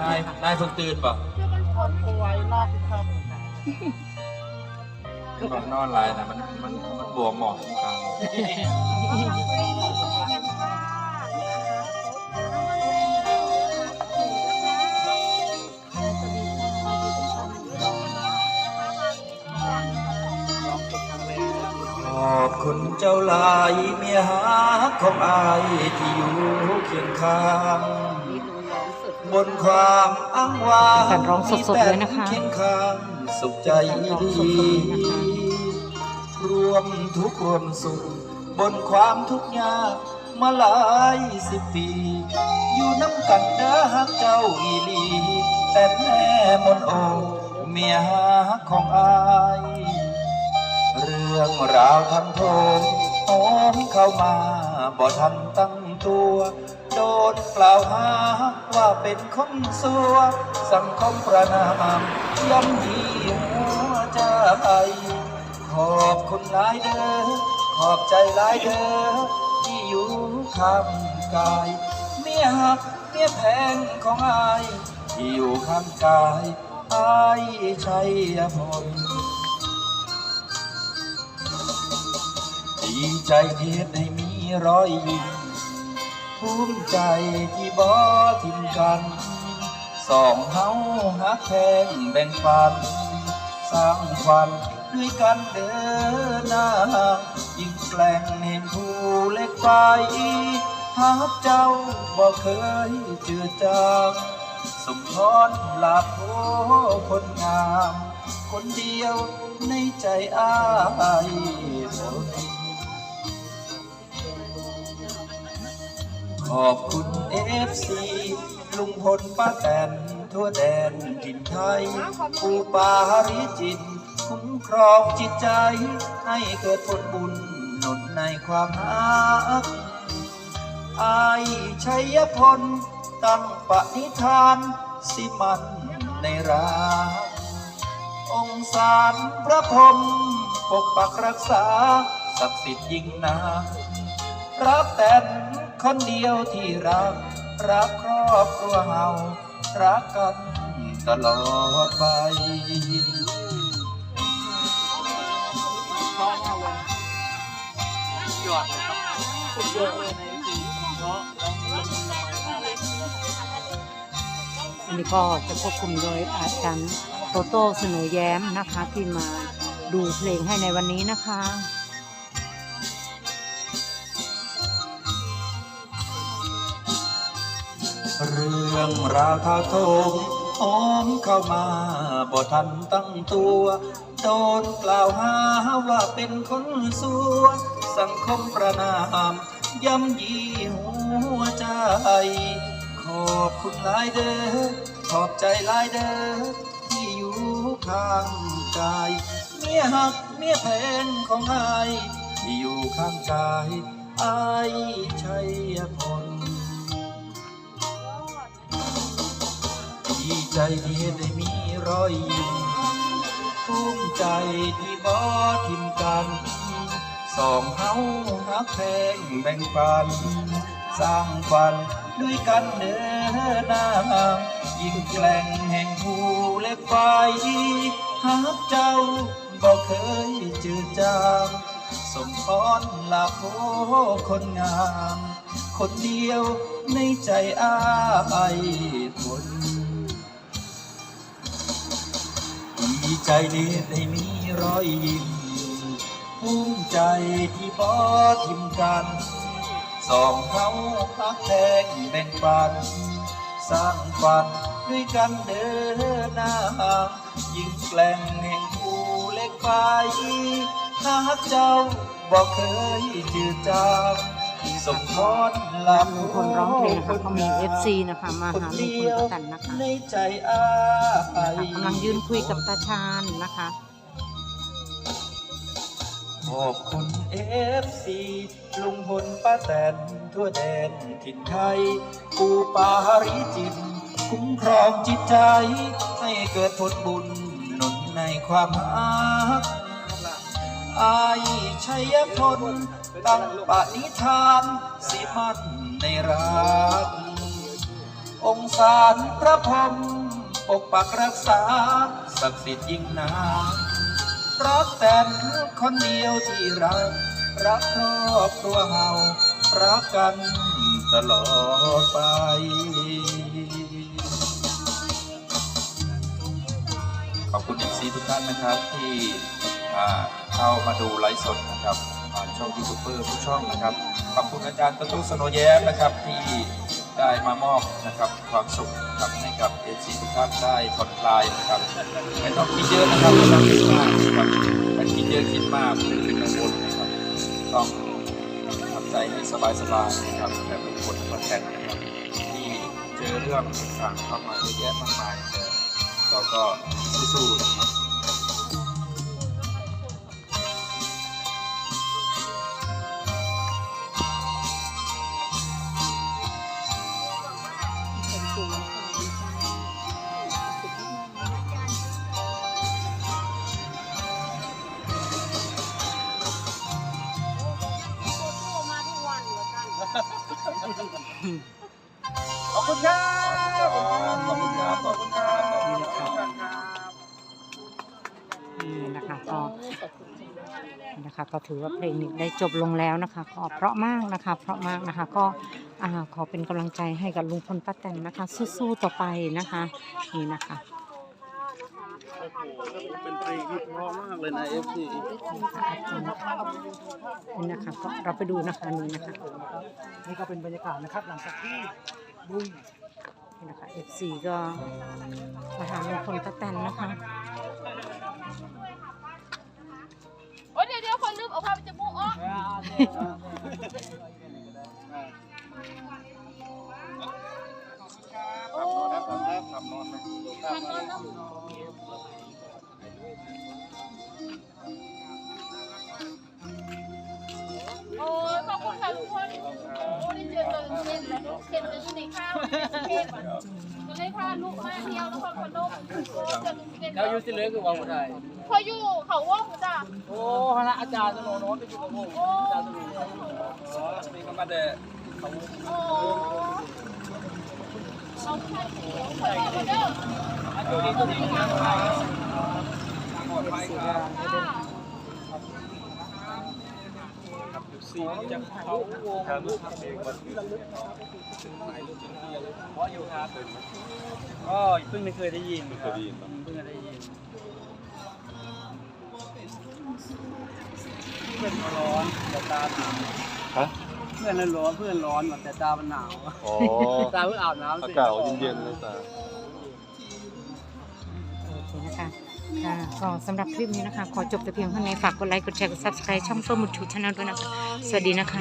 นายนายเพิ่งตื่นป่ะคนป่วยนอกครับก่อนนอนหลายนะมันมันมันบวมหมอกตรงกลางขอบคุณเจ้าหลายเมียหาของอายที่อยู่เคียงข้าง บนความอ้างว้างการร้องสดๆเลยนะคะมีแต่เคียงข้างสุขใจร้องดีสดๆเลยนะคะรวมทุกข์รวมสุขบนความทุกข์ยากมาหลายสิบปี อยู่น้ำกันเด้อฮักเจ้าอีหลี แต่แม่มนโอเมียฮักของอาย เรื่องราวทั้งโทษโอ้มเข้ามาบ่ทันตั้งตัว โดนกล่าวหาว่าเป็นคนสัว สังคมประนามย่ำยีหัวใจขอบคุณหลายเด้อขอบใจหลายเด้อที่อยู่ข้างกายเมียหักเมียแพงของอายที่อยู่ข้างกายอายชัยพลดีใจที่เฮ็ดให้มีรอยยิ้ม ภูมิใจที่บ่ทิ้งกัน สองเฮาหักแพงแบ่งปัน สร้างควันด้วยกันเดินหน้ายิ่งแกล้งเห็นผู้เล็กไปหาเจ้าบ่เคยเจือจางสมพรลาโพคนงาม คนเดียวในใจอ้ายคน อบคุณเอฟซีลุงพลป้าแตนทั่วแดนถิ่นไทยปูปาริจิต คุ้มครองจิตใจ ให้เกิดผลบุญหนุนในความรักอายชัยพล ตั้งปณิธานสิมันในรักองค์สารพระพรมปกปักรักษาศักดิ์สิทธิ์ยิ่งนักรักแต่ คนเดียวที่รัก รักครอบครัวเฮารักกันตลอดไปเพราะมาเลยยอดเลยครับสุดยอดเลยในทีเพราะแล้วมันทำไมาอันนี้ก็จะควบคุมโดยอาจารย์โตโต้เสนอแย้มนะคะที่มาดูเพลงให้ในวันนี้นะคะ เรื่องราวท้าโถมหอมเข้ามาบ่ทันตั้งตัว โดนกล่าวหาว่าเป็นคนสัว สังคมประนามย่ำยีหัวใจ ขอบคุณหลายเด้อขอบใจหลายเด้อที่อยู่ข้างกายเมียหักเมียแพงของไอที่อยู่ข้างกายอชัยพล ใจที่ได้มีรอยยิ้มภูมิใจที่บ่ทิมกันสองเฮาหักแพงแบ่งปัน สร้างฝันด้วยกันเดินหน้ายิ่งแกล้งแห่งผู้เล็กไฟหักเจ้าบ่เคยจืดจางสมพรลาโพคนงาม คนเดียวในใจอ้ายคน ใจที่ได้มีรอยยิ้มภูมิใจที่บ่ทิมกันสองเขาพักแทงแบ่งปัน สร้างฝันด้วยกันเดินหน้า ยิ่งแกล้งแห่งผู้เล็กไปหากเจ้าบอกเคยจืดจาง สมพรลามีคนร้องเพลงนะคะก็มี FC นะคะมาหาลุงพลป้าแตนนะคะในใจอ้ายกำลังยืนคุยกับตาชาญนะคะขอบคุณเอฟซีลุงพลป้าแตนทั่วแดนถิ่นไทยปูปาริจิต คุ้มครองจิตใจ ให้เกิดผลบุญหนุนในความรักอาย ชัยพลตั้งปณิธานสิมันในรัก องค์สาพระพรหมปกปักรักษาศักดิ์สิทธิ์ยิ่งนารักแต่คนเดียวที่รัก รักครอบครัวเฮารักกันตลอดไปขอบคุณเอฟซีทุกท่านนะครับที่ เข้ามาดูไลฟ์สดนะครับผ่านช่องยูทูบเบอร์ทุกช่องนะครับขอบคุณอาจารย์ตุ๊สโนแย้มนะครับที่ได้มามอบนะครับความสุขนะครับให้กับเอฟซีทุกท่านได้ผ่อนคลายนะครับไม่ต้องคิดเยอะนะครับไม่ต้องคิดมากนะครับถ้าคิดเยอะคิดมากเป็นเรื่องกังวลนะครับต้องทำใจให้สบายๆนะครับแบบทุกคนมาแทนนะครับที่เจอเรื่องต่างๆเข้ามาเยอะแยะมากมายเราก็สู้ๆนะครับ ขอบคุณครับขอบคุณครับขอบคุณครับขอบคุณครับนี่นะคะก็นะคะก็ถือว่าเพลงนี้ได้จบลงแล้วนะคะขอเพราะมากนะคะ เพราะมากนะคะก็ขอเป็นกำลังใจให้กับลุงพลป้าแตนนะคะ สู้ๆต่อไปนะคะ นี่นะคะ เป็นเพลงที่เพราะมากเลยนะเอฟซีนี่นะคะก็เราไปดูนะคะนี่นะคะนี่ก็เป็นบรรยากาศนะครับ หลังจากที่บุ้งนี่นะคะ FC ก็มาหาลุงพลป้าแตนนะคะโอ้ยเดี๋ยวเดี๋ยวคนลืมเอาผ้าไปจมูกอ๋อท คุณค่ะทุกคนโอ้ได้เจอตัวเช่นแล้วเช่นจะอยู่ในข้าวเช่นก็เลยพาลูกมาเที่ยวนครพนมโอ้เจอลุงเช่นแล้วยูสิเหลือคือวันไทยพออยู่เขาว่องจ้ะโอ้คณะอาจารย์สโนโน้ตไปอยู่กับผมโอ้อาจารย์สโนโน้ตอ๋อนี่ก็มาเดะโอ้เอาไปให้เดี๋ยวขอโทษขอเด้ออาจารย์ตัวนี้ทางไทย ซีจะเขาทำรูปเองวันเพราะอยู่ครับก็เพิ่งเคยได้ยินครับเพิ่งได้ยินเพื่อนร้อนแต่ตาหนาวฮะเพื่อนร้อนเพื่อนร้อนแต่ตามันหนาวอ๋อตาเพิ่งอาบน้ำอาเสร็จกาศเย็นๆเลยตา ค่ะก็สำหรับคลิปนี้นะคะ ขอจบแต่เพียงเท่านี้ฝากกดไลค์กดแชร์กดซับสไคร b e ช่องโซมุดชูชาแนลด้วยนะคะ สวัสดีนะคะ